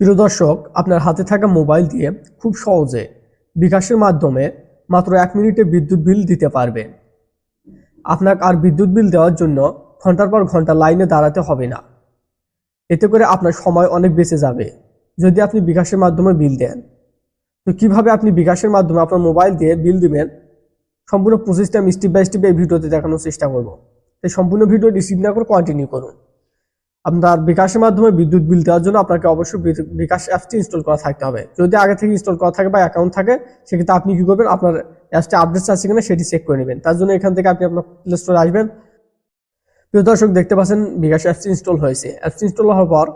প্রিয় দর্শক, আপনার হাতে থাকা মোবাইল দিয়ে খুব সহজে বিকাশের মাধ্যমে মাত্র এক মিনিটে বিদ্যুৎ বিল দিতে পারবেন আপনাকে আর বিদ্যুৎ বিল দেওয়ার জন্য ঘণ্টার পর ঘণ্টা লাইনে দাঁড়াতে হবে না। এতে করে আপনার সময় অনেক বেঁচে যাবে। যদি আপনি বিকাশের মাধ্যমে বিল দেন, তো কীভাবে আপনি বিকাশের মাধ্যমে আপনার মোবাইল দিয়ে বিল দিবেন? সম্পূর্ণ প্রসেসটা স্টেপ বাই স্টেপ এই ভিডিওতে দেখানোর চেষ্টা করব। তাই সম্পূর্ণ ভিডিও রিসিভ না করে কন্টিনিউ করুন। আপনার বিকাশের মাধ্যমে বিদ্যুৎ বিল দেওয়ার জন্য আপনাকে অবশ্যই বিকাশ অ্যাপসটি ইনস্টল করা থাকতে হবে। যদি আগে থেকে ইনস্টল করা থাকে বা অ্যাকাউন্ট থাকে, সেক্ষেত্রে আপনি কী করবেন? আপনার অ্যাপসটা আপডেট আছে কিনা সেটি চেক করে নেবেন। তার জন্য এখান থেকে আপনি আপনার প্লে স্টোরে আসবেন। প্রিয় দর্শক, দেখতে পাচ্ছেন বিকাশ অ্যাপসটি ইনস্টল হয়েছে। অ্যাপসটি ইনস্টল হওয়ার পর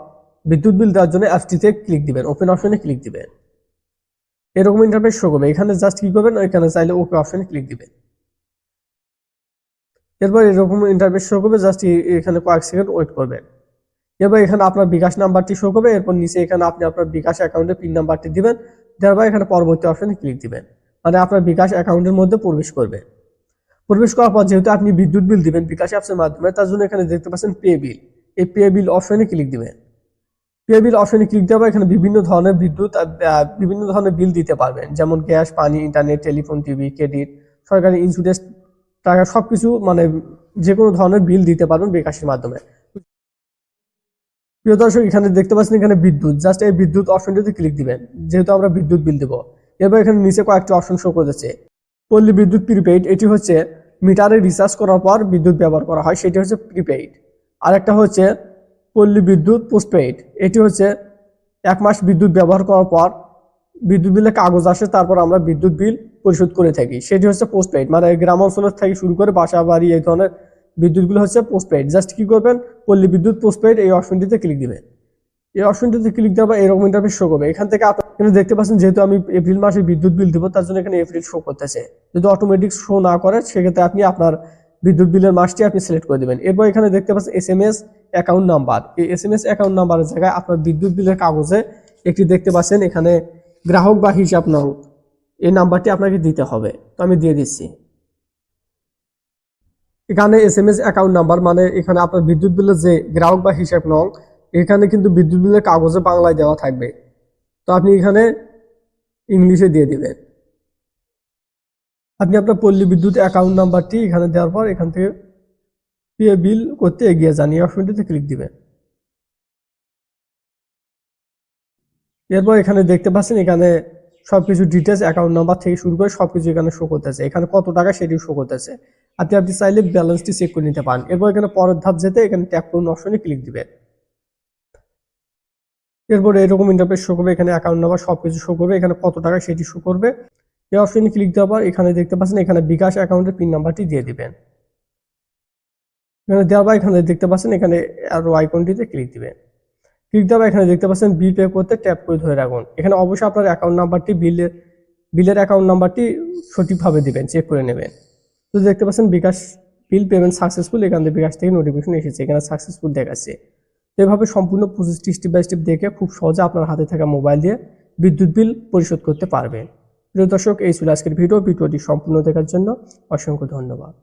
বিদ্যুৎ বিল দেওয়ার জন্য অ্যাপসটিতে ক্লিক দিবেন। ওপেন অপশনে ক্লিক দিবেন। এরকম ইন্টারফেস শো করবে। এখানে জাস্ট কি করবেন? এখানে চাইলে ওকে অপশনে ক্লিক দিবেন। এরপর এরকম ইন্টারফেস শো করবে। জাস্ট এখানে কয়েক সেকেন্ড ওয়েট করবেন। এরপর এখানে আপনার বিকাশ নাম্বারটি শো করবে, এরপর নিচে এখানে আপনি আপনার বিকাশ অ্যাকাউন্টের পিন নাম্বারটি দিবেন, দেওয়ার পর এখানে পরবর্তী অপশানে ক্লিক দিবেন। মানে আপনার বিকাশ অ্যাকাউন্টের মধ্যে প্রবেশ করবে। প্রবেশ করার পর যেহেতু আপনি বিদ্যুৎ বিল দিবেন বিকাশ অ্যাপসের মাধ্যমে, তার জন্য এখানে দেখতে পাচ্ছেন পে বিল এই পে বিল অপশনে ক্লিক দিবেন। পে বিল অপশনে ক্লিক দেওয়ার এখানে বিভিন্ন ধরনের বিদ্যুৎ বিভিন্ন ধরনের বিল দিতে পারবেন। যেমন গ্যাস পানি ইন্টারনেট টেলিফোন টিভি ক্রেডিট সরকারি ইন্স্যুরেন্স টাকা সবকিছু মানে যে কোনো ধরনের বিল দিতে পারবেন বিকাশের মাধ্যমে। প্রিয় দর্শক, এখানে দেখতে পাচ্ছেন এখানে বিদ্যুৎ। জাস্ট এই বিদ্যুৎ অপশনটিতে ক্লিক দিবেন। যেহেতু আমরা বিদ্যুৎ বিল দেবো। এরপর এখানে নিচে কয়েকটি অপশন শো করেছে। পল্লী বিদ্যুৎ প্রিপেইড এটি হচ্ছে মিটারে রিচার্জ করার পর বিদ্যুৎ ব্যবহার করা হয়, সেটি হচ্ছে প্রিপেইড আর একটা হচ্ছে পল্লী বিদ্যুৎ পোস্টপেইড এটি হচ্ছে এক মাস বিদ্যুৎ ব্যবহার করার পর বিদ্যুৎ বিলে কাগজ আসে, তারপর আমরা বিদ্যুৎ বিল পরিশোধ করে থাকি। সেটি হচ্ছে পোস্টপেইড মানে গ্রাম অঞ্চলের থেকে শুরু করে বাসা বাড়ি এই ধরনের বিদ্যুৎ বিল হচ্ছে পোস্টপেইড জাস্ট কি করবেন? পল্লী বিদ্যুৎ পোস্টপেইড এই অপশনটিতে ক্লিক দিবেন। এই অপশনটিতে ক্লিক দেওয়া বা এরকম ইন্টারফেস শো করবে। এখান থেকে আপনি এখানে দেখতে পাচ্ছেন যেহেতু আমি এপ্রিল মাসে বিদ্যুৎ বিল দেবো, তার জন্য এখানে এপ্রিল শো করতেছে। যদি অটোমেটিক শো না করে, সেক্ষেত্রে আপনি আপনার বিদ্যুৎ বিলের মাসটি আপনি সিলেক্ট করে দেবেন। এরপর এখানে দেখতে পাচ্ছেন S M S account number এই এস এম এস অ্যাকাউন্ট নাম্বারের জায়গায় আপনার বিদ্যুৎ বিলের কাগজে একটি দেখতে পাচ্ছেন, এখানে গ্রাহক বা হিসাব নং, এই নাম্বারটি আপনাকে দিতে হবে। তো আমি দিয়ে দিচ্ছি। এখানে S M S account number মানে এখানে আপনার বিদ্যুৎ বিলের যে গ্রাহক বা হিসাব নং, এখানে কিন্তু বিদ্যুৎ বিলের কাগজে বাংলায় দেওয়া থাকবে। তো আপনি এখানে ইংলিশে দিয়ে দিবেন। আপনি আপনার পল্লী বিদ্যুৎ অ্যাকাউন্ট নাম্বারটি এখানে দেওয়ার পর এখান থেকে পে বিল করতে এগিয়ে যান। এই অপশনটিতে ক্লিক দিবেন। এরপর এখানে দেখতে পাচ্ছেন এখানে সবকিছু ডিটেলস অ্যাকাউন্ট নাম্বার থেকে শুরু করে সবকিছু এখানে শো করতেছে। এখানে কত টাকা সেটি শো করতেছে। আপনি আপনি চাইলে ব্যালেন্সটি চেক করে নিতে পারেন। এরপর এখানে পরের ধাপ যেতে এখানে ট্যাপ করুন অপশনে ক্লিক দিবেন এরপর এরকম ইন্টারফেস শো করবে, এখানে অ্যাকাউন্ট নাম্বার সবকিছু শো করবে, এখানে কত টাকা সেটি শো করবে। এই অপশনে ক্লিক দেওয়ার পর এখানে দেখতে পাচ্ছেন এখানে বিকাশ অ্যাকাউন্টের পিন নাম্বারটি দিয়ে দিবেন। এখানে দেওয়ার পর এখানে দেখতে পাচ্ছেন এখানে আরও আইকনটিতে ক্লিক দিবেন ক্লিক দেওয়া এখানে দেখতে পাচ্ছেন বিল পে করতে ট্যাপ করে ধরে রাখুন। এখানে অবশ্যই আপনার অ্যাকাউন্ট নাম্বারটি বিলের বিলের অ্যাকাউন্ট নাম্বারটি সঠিকভাবে দিবেন চেক করে নেবেন। তো দেখতে পাচ্ছেন বিকাশ বিল পেমেন্ট সাকসেসফুল এখান থেকে বিকাশ থেকে নোটিফিকেশন এসেছে, এখানে সাকসেসফুল দেখাচ্ছে। তো এভাবে সম্পূর্ণ প্রসেসটি স্টেপ বাই স্টেপ দেখে খুব সহজে আপনার হাতে থাকা মোবাইল দিয়ে বিদ্যুৎ বিল পরিশোধ করতে পারবেন। প্রিয় দর্শক, এই ছিল আজকের ভিডিও ভিডিওটি সম্পূর্ণ দেখার জন্য অসংখ্য ধন্যবাদ।